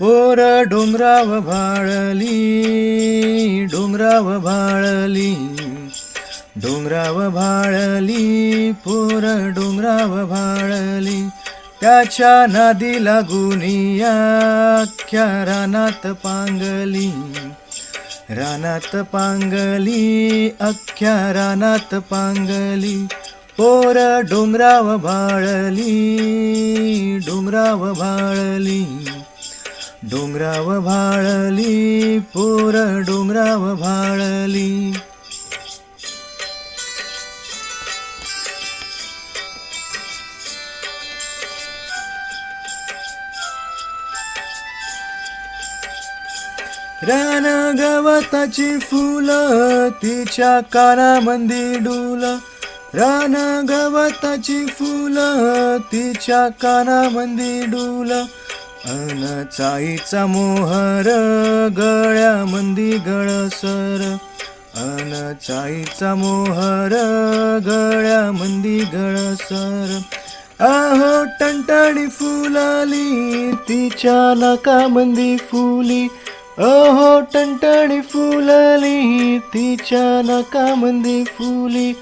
पोर डोंगराव भाळली डोंगराव भाळली डोंगराव भाळली पोर डोंगराव भाळली त्याच्या नादी लागुनिया अख्ख्या रानात पांगली रानात पांगली अख्ख्या रानात पांगली पोर डोंगराव भाळली डोंगराव भाळली. डोंगराव भाळली पोर डोंगराव भाळली. रान गवताची फुलं तिच्या कानामंदी डुल. रान गवताची फुलं तिच्या कानामंदी डुल. अनचाईचा मोहर गळ्यामंदी गळसर. अनचाईचा मोहर गळ्यामंदी गळसर. अहो टंटणी फुलाली तिच्या नाकामंदी फुली. अहो टंटणी फुलाली तिच्या नाकामंदी फुली.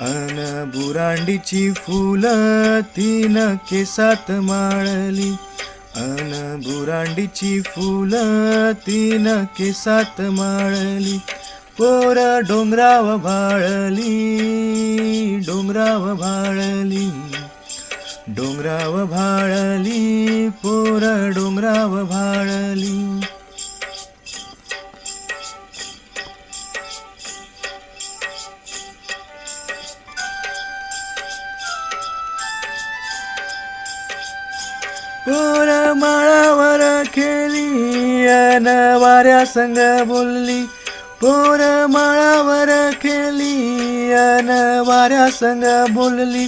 अन बुरांडीची फुलं तीन केसात माळली. अन बुरांडीची फुलं तीन केसात माळली पोर डोंगराव भाळली डोंगराव भाळली डोंगराव भाळली. पोर माळावर खेळली अन वाऱ्या संग बोलली. पोर माळावर खेळली अन वाऱ्या संग बोलली.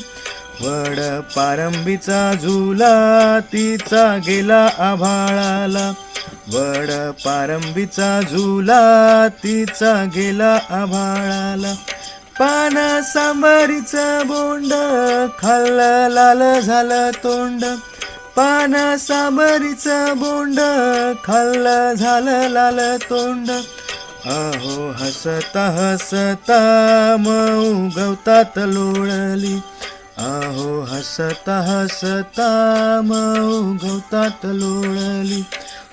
वड पारंबीचा झुला तिचा गेला आभाळाला. वड पारंबीचा झुला तिचा गेला आभाळाला. पान सांबारीचं बोंड खाल्लं लाल झालं तोंड. पाना सांबारीचं बोंड खाल्लं झालं लाल तोंड. अहो हसता हसता मऊ गवतात लोळली. अहो हसता हसता मऊ गवतात लोळली.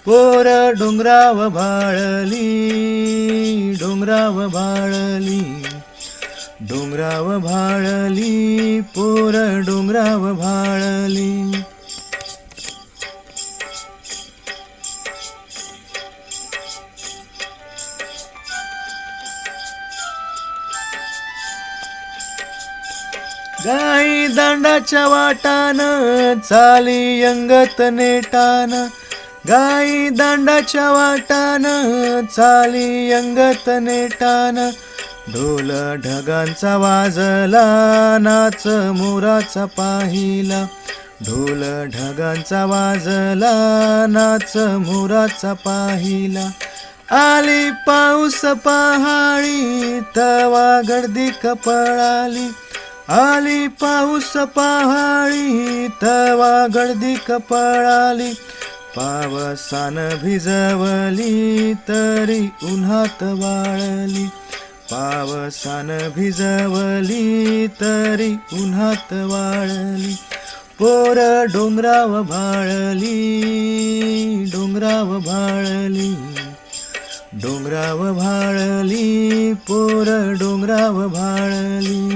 पोर डोंगराव भाळली डोंगराव भाळली. डोंगराव भाळली पोर डोंगराव भाळली. गाई दांडाच्या वाटान चाली अंगत नेटान. गाई दांडाच्या वाटान चाली अंगत नेटान. ढोल ढगांचा वाजला नाच मोराचा पाहिला. ढोल ढगांचा वाजला नाच मोराचा पाहिला. आली पाऊस पहाडी तवा गर्दी कपळाली. आली पाऊस पहाडी तवा गर्दी कपळाली. पावसान भिजवली तरी उन्हात वाळली. पावसान भिजवली तरी उन्हात वाळली. पोर डोंगराव भाळली डोंगराव भाळली. डोंगराव भाळली पोर डोंगराव भाळली.